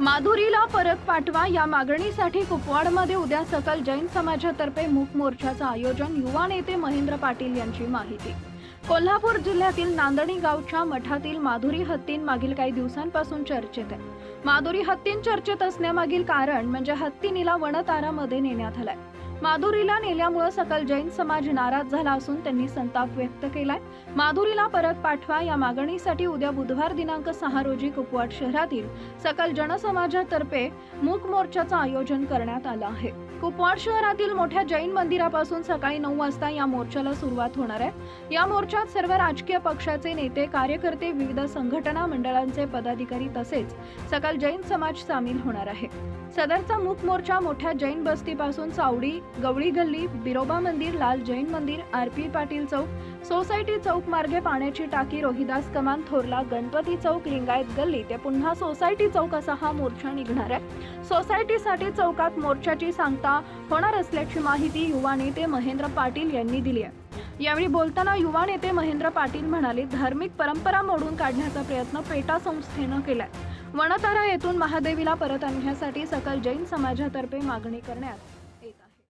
माधुरीला फरक पाठवा. या मागणीसाठी कुपवाडमध्ये उद्या सकल जैन समाजातर्फे मूक मोर्चाचं आयोजन. युवा नेते महेंद्र पाटील यांची माहिती. कोल्हापूर जिल्ह्यातील नांदणी गावच्या मठातील माधुरी हत्तीं मागील काही दिवसांपासून चर्चेत आहे माधुरी हत्तीं चर्चेत असण्यामागील कारण म्हणजे हत्तीनीला वनतारामध्ये नेण्यात आलाय. माधुरीला नेल्यामुळे सकल जैन समाज नाराज झाला असून त्यांनी संताप व्यक्त केलाय. माधुरीला परत पाठवा या मागणीसाठी उद्या बुधवार दिनांक सहा रोजी कुपवाड शहरातील सकल जनसमाजातर्फे मूक मोर्चाचं आयोजन करण्यात आलं आहे. कुपवाड शहरातील मोठ्या जैन मंदिरापासून सकाळी नऊ वाजता या मोर्चाला सुरुवात होणार आहे. या मोर्चात सर्व राजकीय पक्षाचे नेते कार्यकर्ते विविध संघटना मंडळांचे पदाधिकारी तसेच सकल जैन समाज सामील होणार आहे. सदरचा मूक मोर्चा मोठ्या जैन बस्तीपासून सावडी गवळी गल्ली बिरोबा मंदिर लाल जैन मंदिर आर पी पाटील चौक सोसायटी चौक मार्गे पाण्याची टाकी रोहिदास कमान थोरला गणपती चौक लिंगायत गल्ली ते पुन्हा सोसायटी चौक असा हा मोर्चा निघणार आहे. सोसायटीसाठी चौकात मोर्चाची सांगता होणार असल्याची माहिती युवा नेते महेंद्र पाटील यांनी दिली आहे. यावेळी बोलताना युवा नेते महेंद्र पाटील म्हणाले धार्मिक परंपरा मोडून काढण्याचा प्रयत्न पेटा संस्थेनं केलाय. वनतारा येथून महादेवीला परत आणण्यासाठी सकल जैन समाजातर्फे मागणी करण्यात